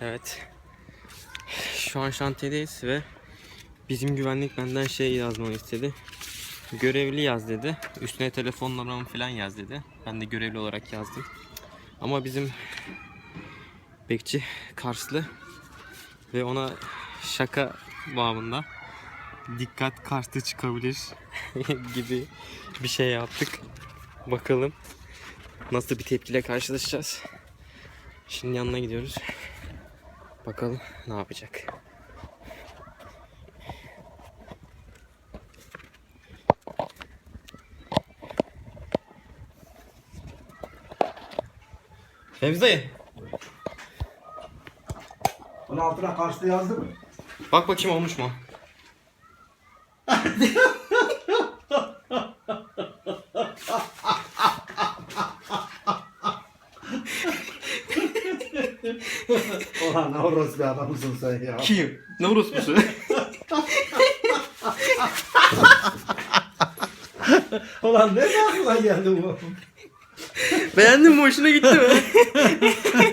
Evet. Şu an şantiyedeyiz ve bizim güvenlik benden şey yazmamı istedi. Görevli yaz dedi. Üstüne telefon numaramı falan yaz dedi. Ben de görevli olarak yazdım. Ama bizim bekçi Karslı ve ona şaka bağımında dikkat kartı çıkabilir gibi bir şey yaptık. Bakalım nasıl bir tepkiyle karşılaşacağız. Şimdi yanına gidiyoruz. Bakalım ne yapacak. Fevzi dayı, Bunun altına karşıda yazdı mı? bak bakayım olmuş mu? Ulan horoz bir adamsın sen ya. Kim? Ne orospusu? Ulan ne aklına geldi bu? Beğendin mi? Hoşuna gitti mi?